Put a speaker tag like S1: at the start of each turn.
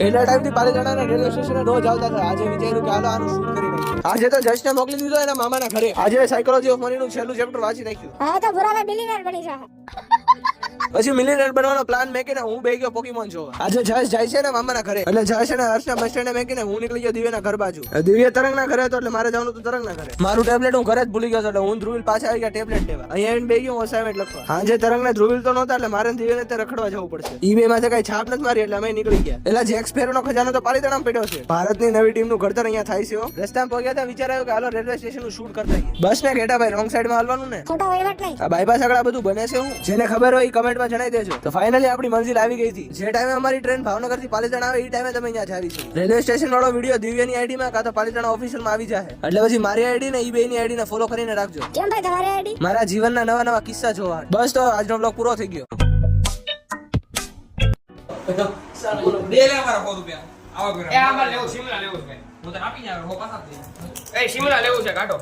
S1: એટલા ટાઈમથી પાલીતાણાના રેલવે સ્ટેશને રોજ આવતા હતા આજે વિચાર્યું કે હાલો આનું શૂટ કરી નાખીએ આજે તો જશને મોકલી દીધો એના મામાના ઘરે. આજે સાયકોલોજી ઓફ મનીનું છેલ્લું ચેપ્ટર વાંચી નાખ્યું.
S2: હા તો ભુરાભાઈ બિલિયનર બની જશે
S1: પછી મિલિયનર બનવાનો પ્લાન મેકીને હું બે ગયો પોકીમોન જોવા. આજે જશ જાય છે ને મામાના ઘરે. એટલે જશ અને હર્ષના બસ સ્ટેન્ડે મેકીને હું નીકળી ગયો દિવ્યના ઘર બાજુ. દિવ્ય તરંગના ઘરે હતો એટલે મારે જવાનું હતું તરંગના ઘરે. મારું ટેબ્લેટ હું ઘરે જ ભૂલી ગયો હતો એટલે હું ધ્રુવિલ પાછા આવી ગયા ટેબ્લેટ લેવા. અહીંયા આવીને બે ગયો અસાઇનમેન્ટ લખવા. આજે તરંગને ધ્રુવિલ તો નહોતા એટલે મારે ને દિવ્યને તે રખડવા જવું પડશે. ઈ બે માંથી કઈ છાપ નથી મારી એટલે અમે નીકળી ગયા. એટલે જેક્સ ફેરોનો ખજાનો તો પાલીતાણામાં પડ્યો છે. ભારતની નવી ટીમનું ઘડતર અહીંયા થાય છે રસ્તા રસ્તામાં પહોંચ્યા ત્યાં વિચાર આવ્યો કે હાલો રેલવે સ્ટેશનનું શૂટ કરતા બસ ને ઘેટા ભાઈ રોંગ સાઈડમાં હાલવાનું ને.
S2: ખોટો વહીવટ નહીં.
S1: આ બાયપાસ આગળ બધું બને છે હું જેને ખબર હોય એ કમેન્ટમાં જણાવી દેજો. તો ફાઇનલી આપણી મંજિલ આવી ગઈ હતી. જે ટાઈમે અમારી ટ્રેન ભાવનગરથી પાલીતાણા આવે એ ટાઈમે તમે અહીંયા આવી છો રેલવે સ્ટેશન વાળો વીડિયો દિવ્યની આઈડી માં કાં તો પાલિતાણા ઓફિશિયલમાં આવી જાય એટલે પછી મારી આઈડી ને ઈ બે ની આઈડી ને ફોલો કરીને રાખજો.
S2: કેમ ભાઈ તમારી આઈડી
S1: મારા જીવનના નવા નવા કિસ્સા જોવા. બસ તો આજનો બ્લોગ પૂરો થઈ ગયો.
S3: બે લે મારા સો રૂપિયા. આવા
S4: એ આમાં લેવું શિમલા લેવું છે હું તને આપી જાવ હો પાછા એ શિમલા લેવું છે કાઢો.